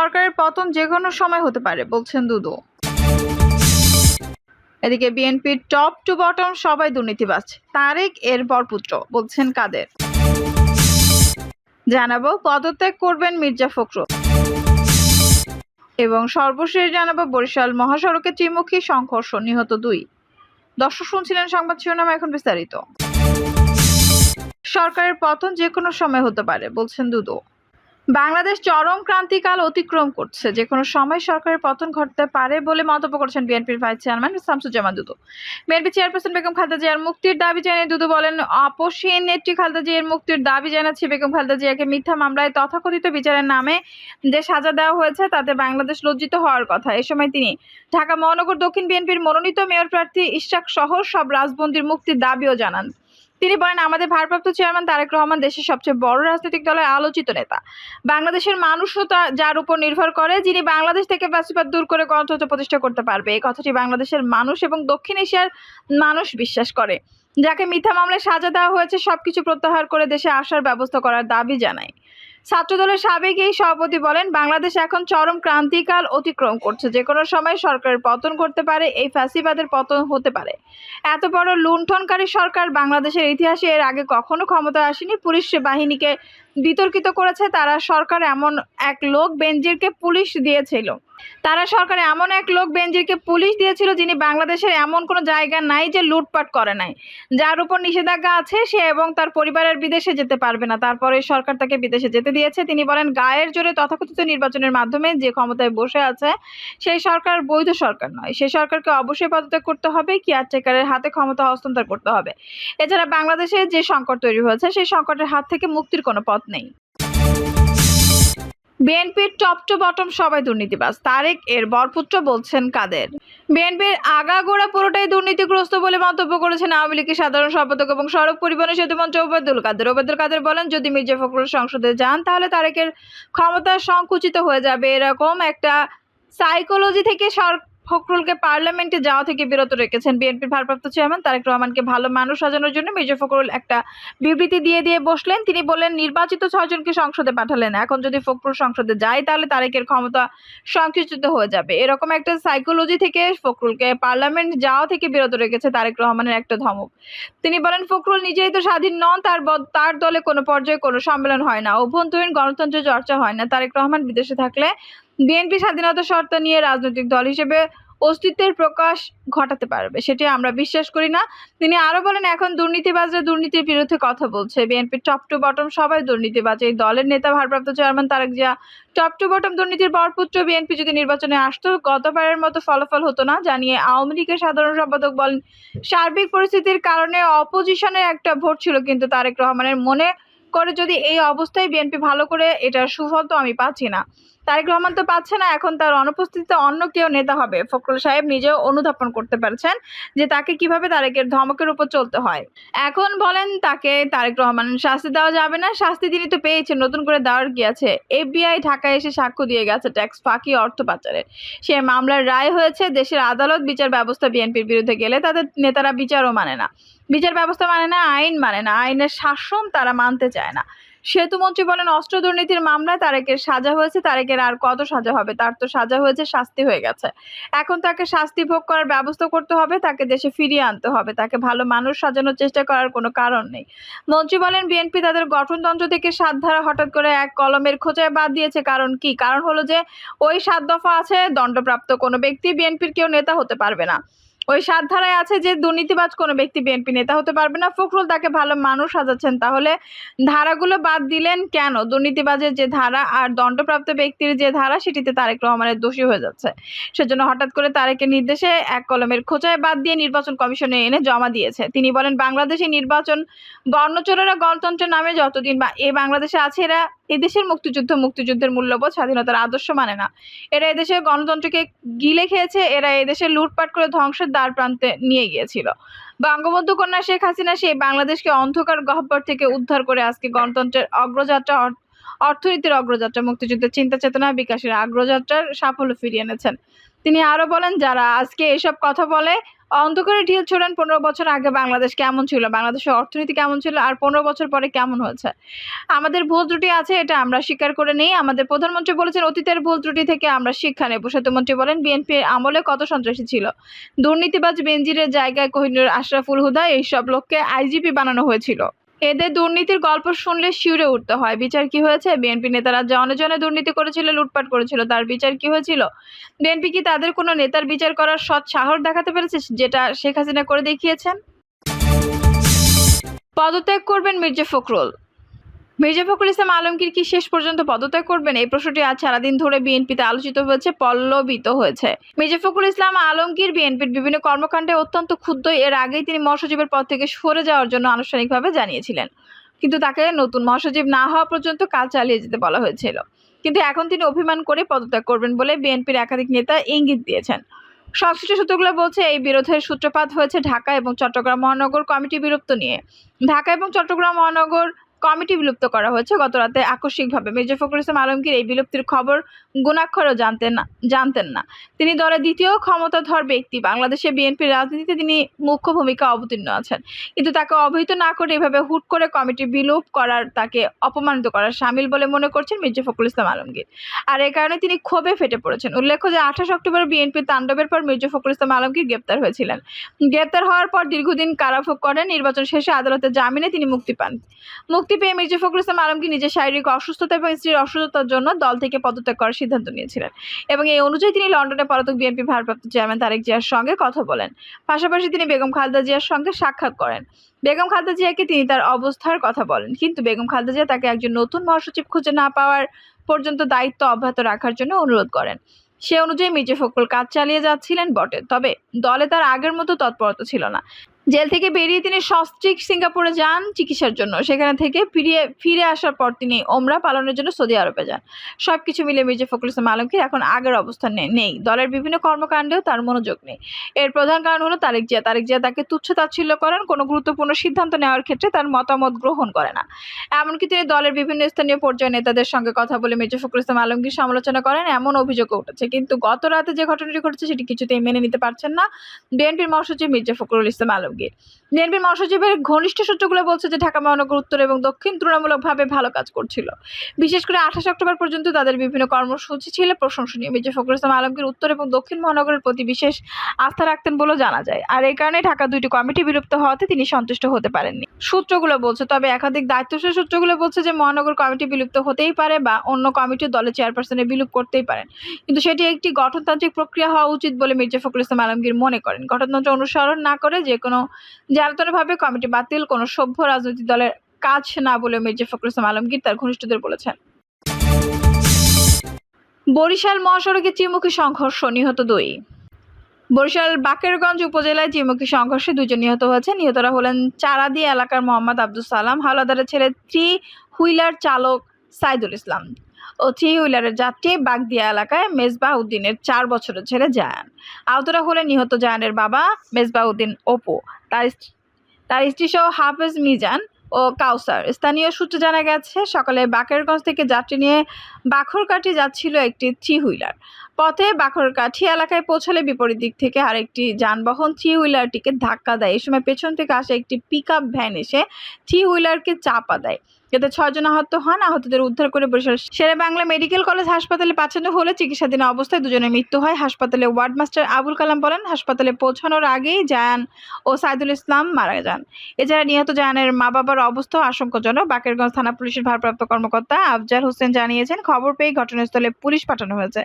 সরকারের পতন যে কোনো সময় হতে পারে, বলছেন দুদু। এদিকে বিএনপির টপ টু বটম সবাই দুর্নীতিবাজ, তারেক এর বরপুত্র, বলছেন কাদের। জানাব পদত্যাগ করবেন মির্জা ফখরুল। এবং সর্বশেষ জানাব বরিশাল মহাসড়কে ত্রিমুখী সংঘর্ষ, নিহত দুই। দর্শক শুনছিলেন সংবাদ শিরোনাম এখন বিস্তারিত। সরকারের পতন যে কোনো সময় হতে পারে, বলছেন দুদু। বাংলাদেশ চরম ক্রান্তিকাল অতিক্রম করছে। যে কোনো সময় সরকারের পতন ঘটতে পারে বলে মন্তব্য করেছেন বিএনপির vice chairman Shamsuzzaman Dudu. BNP chairperson Begum Khaleda জিয়ার মুক্তির দাবি জানিয়ে দুদু বলেন আপসহীন নেত্রী খালেদা জিয়ার মুক্তির দাবি জানাচ্ছি বেগম খালেদা জিয়াকে মিথ্যা মামলায় তথাকথিত বিচারের নামে যে সাজা দেওয়া হয়েছে তাতে বাংলাদেশ লজ্জিত হওয়ার কথা। এ সময় তিনি ঢাকা মহানগর দক্ষিণ বিএনপির মনোনীত মেয়র প্রার্থী ইশরাক সহ সব রাজবন্দির মুক্তির দাবিও জানান। তিনি বলেন, আমাদের ভারপ্রাপ্ত চেয়ারম্যান তারেক রহমান দেশের সবচেয়ে বড় রাজনৈতিক দলের আলোচিত নেতা। বাংলাদেশের মানুষও যার উপর নির্ভর করে যিনি বাংলাদেশ থেকে ফ্যাসিবাদ দূর করে গণতন্ত্র প্রতিষ্ঠা করতে পারবে। এই কথাটি বাংলাদেশের মানুষ এবং দক্ষিণ এশিয়ার মানুষ বিশ্বাস করে। যাকে মিথ্যা মামলায় সাজা দেওয়া হয়েছে, সবকিছু প্রত্যাহার করে দেশে আসার ব্যবস্থা করার দাবি জানায়। ছাত্রদলের সাবেক এই সভাপতি বলেন, বাংলাদেশ এখন চরম ক্রান্তিকাল অতিক্রম করছে। যে কোনো সময় সরকারের পতন করতে পারে, এই ফ্যাসিবাদের পতন হতে পারে। এত বড় লুণ্ঠনকারী সরকার বাংলাদেশের ইতিহাসে এর আগে কখনো ক্ষমতায় আসেনি। পুলিশ বাহিনীকে বিতর্কিত করেছে, তারা সরকার এমন এক লোক বেঞ্জিরকে পুলিশ দিয়েছিল। তারা সরকার এমন এক লোক বেনজিরকে পুলিশ দিয়েছিল যিনি বাংলাদেশের এমন কোনো জায়গা নাই যে লুটপাট করে নাই। যার উপর নিষেধাজ্ঞা আছে, সে এবং তার পরিবারের বিদেশে যেতে পারবে না। তারপরে সরকার তাকে বিদেশে যেতে দিয়েছে। তিনি বলেন, গায়ের জোরে তথাকথিত নির্বাচনের মাধ্যমে যে ক্ষমতায় বসে আছে সেই সরকার বৈধ সরকার নয়। সেই সরকারকে অবশ্যই পদত্যাগ করতে হবে, কেয়ারটেকারের হাতে ক্ষমতা হস্তান্তর করতে হবে। এছাড়া বাংলাদেশে যে সংকট তৈরি হয়েছে, সেই সংকটের হাত থেকে মুক্তির কোনো পথ নেই। বিএনপির টপ টু বটম সবাই দুর্নীতিবাজ। তারেক এর বরপুত্র বলছেন কাদের। বিএনপির আগাগোড়া পুরোটাই দুর্নীতিগ্রস্ত বলে মন্তব্য করেছেন আওয়ামী লীগের সাধারণ সম্পাদক এবং সড়ক পরিবহন সেতুমন্ত্রী ওবায়দুল কাদের। ওবায়দুল কাদের বলেন, যদি মির্জা ফখরুল সংসদে যান, তাহলে তারেকের ক্ষমতা সংকুচিত হয়ে যাবে। এরকম একটা সাইকোলজি থেকে সর ফখরুলকে পার্লামেন্টে যাওয়া থেকে বিরত রেখেছেন বিএনপির ভারপ্রাপ্ত চেয়ারম্যান তারেক রহমানকে ভালো মানুষ সাজানোর জন্য মির্জা ফখরুল একটা বিবৃতি দিয়ে দিয়ে বসলেন। তিনি বললেন, নির্বাচিত ছয়জনকে সংসদে পাঠালেন। এখন যদি ফখরুল সংসদে যায়, তাহলে তারেকের ক্ষমতা সংকুচিত হয়ে যাবে। এরকম একটা সাইকোলজি থেকে ফখরুলকে পার্লামেন্ট যাওয়া থেকে বিরত রেখেছে তারেক রহমানের একটা ধমক। তিনি বলেন, ফখরুল নিজেই তো স্বাধীন নন, তার তার দলে কোনো পর্যায়ে কোনো সম্মেলন হয় না। অভ্যন্তরীণ গণতন্ত্রের চর্চা হয় না। তারেক রহমান বিদেশে থাকলে বিএনপি স্বাধীনতা শর্ত নিয়ে রাজনৈতিক দল হিসেবে অস্তিত্বের প্রকাশ ঘটাতে পারবে, সেটি আমরা বিশ্বাস করি না। তিনি আরও বলেন, এখন দুর্নীতিবাজরা দুর্নীতির বিরুদ্ধে কথা বলছে। বিএনপির টপ টু বটম সবাই দুর্নীতিবাজ। এই দলের নেতা ভারপ্রাপ্ত chairman Tarek Zia top to bottom দুর্নীতির বরপুত্র বিএনপি যদি নির্বাচনে আসতো, গতবারের মতো ফলাফল হতো না, জানিয়ে আওয়ামী লীগের সাধারণ সম্পাদক বলেন, সার্বিক পরিস্থিতির কারণে অপোজিশনের একটা ভোট ছিল, কিন্তু তারেক রহমানের মনে করে যদি এই অবস্থায় বিএনপি ভালো করে এটার সুফল তো আমি পাচ্ছি না। তারেক রহমান তো পাচ্ছে না, এখন তার অনুপস্থিতিতে অন্য কেউ নেতা হবে। ফখরুল সাহেব নিজেও অনুধাবন করতে পারছেন যে তাকে কীভাবে তারেকের ধমকের উপর চলতে হয়। এখন বলেন তাকে তারেক রহমান, শাস্তি দেওয়া যাবে না, শাস্তি তিনি তো পেয়েছেন, নতুন করে দেওয়ার কি আছে? এফবিআই ঢাকায় এসে সাক্ষ্য দিয়ে গেছে ট্যাক্স ফাঁকি অর্থ পাচারের। সে মামলার রায় হয়েছে, দেশের আদালত বিচার ব্যবস্থা বিএনপির বিরুদ্ধে গেলে তাদের নেতারা বিচারও মানে না। বিচার ব্যবস্থা মানে না, আইন মানে না, আইনের শাসন তারা মানতে চায় না। সেতুমন্ত্রী বলেন, অস্ত্র দুর্নীতির মামলায় তারেকের সাজা হয়েছে, তারেকের আর কত সাজা হবে? তার তো সাজা হয়েছে, শাস্তি হয়ে গেছে। এখন তাকে শাস্তি ভোগ করার ব্যবস্থা করতে হবে, তাকে দেশে ফিরিয়ে আনতে হবে। তাকে ভালো মানুষ সাজানোর চেষ্টা করার কোনো কারণ নেই। মন্ত্রী বলেন, বিএনপি তাদের গঠনতন্ত্র থেকে সাত ধারা হঠাৎ করে এক কলমের খোঁচায় বাদ দিয়েছে। কারণ কি? কারণ হলো যে, ওই সাত দফা আছে, দণ্ডপ্রাপ্ত কোনো ব্যক্তি বিএনপির কেউ নেতা হতে পারবে না। ওই সাত ধারায় আছে যে দুর্নীতিবাজ কোনো ব্যক্তি বিএনপি নেতা হতে পারবে না। ফখরুল তাকে ভালো মানুষ সাজাচ্ছেন। তাহলে ধারাগুলো বাদ দিলেন কেন? দুর্নীতিবাজের যে ধারা আর দণ্ডপ্রাপ্ত ব্যক্তির যে ধারা, সেটিতে তারেক রহমানের দোষী হয়ে যাচ্ছে। সেজন্য হঠাৎ করে তারেকের নির্দেশে এক কলমের খোঁচায় বাদ দিয়ে নির্বাচন কমিশনে এনে জমা দিয়েছে। তিনি বলেন, বাংলাদেশে নির্বাচন গণচোরেরা গণতন্ত্রের নামে যতদিন বা এ বাংলাদেশে আছে, এরা এদেশের মুক্তিযুদ্ধ মুক্তিযুদ্ধের মূল্যবোধ স্বাধীনতার আদর্শ মানে না। এরা এদেশে গণতন্ত্রকে গিলে খেয়েছে, এরা এদেশে লুটপাট করে ধ্বংসের দ্বার প্রান্তে নিয়ে গিয়েছিল। বঙ্গবন্ধু কন্যা শেখ হাসিনা সেই বাংলাদেশকে অন্ধকার গহ্বর থেকে উদ্ধার করে আজকে গণতন্ত্রের অগ্রযাত্রা অর্থনীতির অগ্রযাত্রা, মুক্তিযুদ্ধের চিন্তা চেতনা বিকাশের অগ্রযাত্রার সাফল্য ফিরিয়ে এনেছেন। তিনি আরও বলেন, যারা আজকে এসব কথা বলে অন্ধকারে ঢিল ছোড়েন পনেরো বছর আগে বাংলাদেশ কেমন ছিল? বাংলাদেশের অর্থনীতি কেমন ছিল আর পনেরো বছর পরে কেমন হয়েছে? আমাদের ভুল ত্রুটি আছে, এটা আমরা স্বীকার করে নেই। আমাদের প্রধানমন্ত্রী বলেছেন, অতীতের ভুল ত্রুটি থেকে আমরা শিক্ষা নেব। সেতুমন্ত্রী বলেন, বিএনপির আমলে কত সন্ত্রাসী ছিল? দুর্নীতিবাজ বেঞ্জিরের জায়গায় কোহিনুর আশরাফুল হুদা, এইসব লোককে আইজিপি বানানো হয়েছিল। এদের দুর্নীতির গল্প শুনলে শিউরে উঠতে হয়। বিচার কি হয়েছে? বিএনপি নেতারা জনে জনে দুর্নীতি করেছিল, লুটপাট করেছিল, তার বিচার কি হয়েছিল? বিএনপি কি তাদের কোনো নেতার বিচার করার সৎ সাহস দেখাতে পেরেছে, যেটা শেখ হাসিনা করে দেখিয়েছেন? পদত্যাগ করবেন মির্জা ফখরুল। মির্জা ফখরুল ইসলাম আলমগীর কি শেষ পর্যন্ত পদত্যাগ করবেন? এই প্রশ্নটি আজ সারাদিন ধরে বিএনপিতে আলোচিত হয়েছে, পল্লবিত হয়েছে। মির্জা ফখরুল ইসলাম আলমগীর বিএনপির বিভিন্ন কর্মকাণ্ডে অত্যন্ত ক্ষুব্ধ। এর আগেই তিনি মহাসচিবের পদ থেকে সরে যাওয়ার জন্য আনুষ্ঠানিকভাবে জানিয়েছিলেন। কিন্তু তাকে নতুন মহাসচিব না হওয়া পর্যন্ত কাজ চালিয়ে যেতে বলা হয়েছিল। কিন্তু এখন তিনি অভিমান করে পদত্যাগ করবেন বলে বিএনপির একাধিক নেতা ইঙ্গিত দিয়েছেন। সংশ্লিষ্ট সূত্রগুলো বলছে, এই বিরোধের সূত্রপাত হয়েছে ঢাকা এবং চট্টগ্রাম মহানগর কমিটি বিলুপ্ত নিয়ে। ঢাকা এবং চট্টগ্রাম মহানগর কমিটি বিলুপ্ত করা হয়েছে। গত রাতে আকস্মিকভাবে মির্জা ফখরুল ইসলাম আলমগীর এই বিলুপ্তির খবর গুণাক্ষরও জানতেন না জানতেন না। তিনি দলের দ্বিতীয় ক্ষমতাধর ব্যক্তি। বাংলাদেশে বিএনপির রাজনীতিতে তিনি মুখ্য ভূমিকা অবতীর্ণ আছেন। কিন্তু তাকে অবহিত না করে এভাবে হুট করে কমিটি বিলোপ করার তাকে অপমানিত করার সামিল বলে মনে করছেন মির্জা ফখরুল ইসলাম আলমগীর। আর এই কারণে তিনি ক্ষোভে ফেটে পড়েছেন। উল্লেখ্য যে আঠাশ অক্টোবর বিএনপির তাণ্ডবের পর মির্জা ফখরুল ইসলাম আলমগীর গ্রেপ্তার হয়েছিলেন। গ্রেপ্তার হওয়ার পর দীর্ঘদিন কারাভোগ করেন। নির্বাচন শেষে আদালতে জামিনে তিনি মুক্তি পান। মুক্তি পেয়ে মির্জা ফখরুল ইসলাম আলমগীর নিজের শারীরিক অসুস্থতা এবং স্ত্রীর অসুস্থতার জন্য দল থেকে পদত্যাগ করার সিদ্ধান্ত নিয়েছিলেন। এবং এই অনুযায়ী তিনি লন্ডনে পলাতক বিএনপি ভারপ্রাপ্ত চেয়ারম্যান তারেক জিয়ার সঙ্গে কথা বলেন। পাশাপাশি তিনি বেগম খালেদা জিয়ার সঙ্গে সাক্ষাৎ করেন। বেগম খালেদা জিয়াকে তিনি তার অবস্থার কথা বলেন, কিন্তু বেগম খালেদা জিয়া তাকে একজন নতুন মহাসচিব খুঁজে না পাওয়ার পর্যন্ত দায়িত্ব অব্যাহত রাখার জন্য অনুরোধ করেন। সে অনুযায়ী মির্জা ফখরুল কাজ চালিয়ে যাচ্ছিলেন বটে, তবে দলে তার আগের মতো তৎপরতা ছিল না। জেল থেকে বেরিয়ে তিনি সস্ত্রিক সিঙ্গাপুরে যান চিকিৎসার জন্য। সেখানে থেকে ফিরিয়ে, ফিরে আসার পর তিনি ওমরা পালনের জন্য সৌদি আরবে যান। সব কিছু মিলে মির্জা ফখরুল ইসলাম আলমগীর এখন আগের অবস্থান নেই। দলের বিভিন্ন কর্মকাণ্ডেও তার মনোযোগ নেই। এর প্রধান কারণ হলো তারেক জিয়া। তারেক জিয়া তাকে তুচ্ছ তাচ্ছিল্য করেন, কোনো গুরুত্বপূর্ণ সিদ্ধান্ত নেওয়ার ক্ষেত্রে তার মতামত গ্রহণ করে না। এমনকি তিনি দলের বিভিন্ন স্থানীয় পর্যায়ে নেতাদের সঙ্গে কথা বলে মির্জা ফখরুল ইসলাম আলমগীর সমালোচনা করেন, এমন অভিযোগও উঠেছে। কিন্তু গত রাতে যে ঘটনাটি ঘটেছে সেটি কিছুতেই মেনে নিতে পারছেন না। বিএনপির মহাসচিব মির্জা ফখরুল ইসলাম আলমগীর। বিএনপির মহাসচিবের ঘনিষ্ঠ সূত্রগুলো বলছে যে, ঢাকা মহানগর উত্তর এবং দক্ষিণ তুলনামূলকভাবে ভালো কাজ করছিল। বিশেষ করে আঠাশ অক্টোবর পর্যন্ত তাদের বিভিন্ন কর্মসূচি ছিল প্রশংসনীয়। মির্জা ফখরুল ইসলাম আলমগীর উত্তর এবং দক্ষিণ মহানগরের প্রতি বিশেষ আস্থা রাখতেন বলেও জানা যায়। আর এই কারণে ঢাকা দুইটি কমিটি বিলুপ্ত হওয়াতে তিনি সন্তুষ্ট হতে পারেননি। সূত্রগুলো বলছে, তবে একাধিক দায়িত্বশীল সূত্রগুলো বলছে যে, মহানগর কমিটি বিলুপ্ত হতেই পারে বা অন্য কমিটি দলের চেয়ারপারসনের বিলুপ করতেই পারেন। কিন্তু সেটি একটি গঠনতান্ত্রিক প্রক্রিয়া হওয়া উচিত বলে মির্জা ফখরুল ইসলাম আলমগীর মনে করেন। গঠনতন্ত্র অনুসরণ না করে যে কোনো জ্বালাতনভাবে কমিটি বাতিল, কোনো সভ্য রাজনৈতিক দলের কাজ না বলে মির্জা ফখরুল ইসলাম আলমগীর তার ঘনিষ্ঠদের বলেছেন। বরিশাল মহাসড়কে ত্রিমুখী সংঘর্ষ, নিহত দুই। বরিশাল বাকেরগঞ্জ উপজেলায় ত্রিমুখী সংঘর্ষে দুজন নিহত হয়েছে নিহতরা হলেন চারাদি এলাকার মোহাম্মদ আব্দুল সালাম, হাওলাদারের ছেলে থ্রি হুইলার চালক সাইদুল ইসলাম। ও থ্রি হুইলারের যাত্রী বাগদিয়া এলাকায় মেজবাহ উদ্দিনের চার বছরের ছেলে জায়ান। আহতরা হলেন নিহত জায়ানের বাবা মেজবাহ উদ্দিন অপু। তার তার স্ত্রী সহ হাফেজ মিজান ও কাউসার। স্থানীয় সূত্রে জানা গেছে, সকালে বাকেরগঞ্জ থেকে যাত্রী নিয়ে বাখরকাটি যাচ্ছিল একটি থ্রি হুইলার। পথে বাখরকাঠি এলাকায় পৌঁছালে বিপরীত দিক থেকে আরেকটি যানবাহন থ্রি হুইলারটিকে ধাক্কা দেয়। এই সময় পেছন থেকে আসা একটি পিক ভ্যান এসে থ্রি হুইলারকে চাপা দেয়। এতে ছয়জন আহত হন। আহতদের উদ্ধার করে বরিশাল শেরে বাংলা মেডিকেল কলেজ হাসপাতালে পাঠানো হলে চিকিৎসাধীন অবস্থায় দুজনের মৃত্যু হয়। হাসপাতালে ওয়ার্ড মাস্টার আবুল কালাম বলেন, হাসপাতালে পৌঁছানোর আগেই জায়ান ও সাইদুল ইসলাম মারা যান। এছাড়া নিহত জায়ানের মা বাবার অবস্থাও আশঙ্কাজনক। বাকেরগঞ্জ থানা পুলিশের ভারপ্রাপ্ত কর্মকর্তা আফজার হোসেন জানিয়েছেন, খবর পেয়ে ঘটনাস্থলে পুলিশ পাঠানো হয়েছে।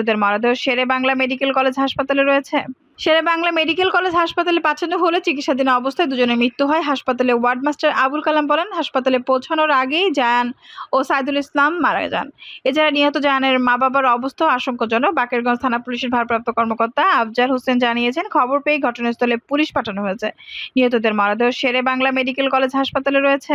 নিহতদের মরদেহ শেরে বাংলা মেডিকেল কলেজ হাসপাতালে রয়েছে। শেরে বাংলা মেডিকেল কলেজ হাসপাতালে পাঠানো হলে চিকিৎসাধীন অবস্থায় দুজনের মৃত্যু হয়। হাসপাতালে ওয়ার্ড মাস্টার আবুল কালাম বলেন, হাসপাতালে পৌঁছানোর আগেই জায়ান ও সাইদুল ইসলাম মারা যান। এছাড়া নিহত জায়ানের মা বাবার অবস্থা আশঙ্কাজনক। বাকেরগঞ্জ থানা পুলিশের ভারপ্রাপ্ত কর্মকর্তা আফজার হোসেন জানিয়েছেন, খবর পেয়ে ঘটনাস্থলে পুলিশ পাঠানো হয়েছে। নিহতদের মরদেহ শেরে বাংলা মেডিকেল কলেজ হাসপাতালে রয়েছে।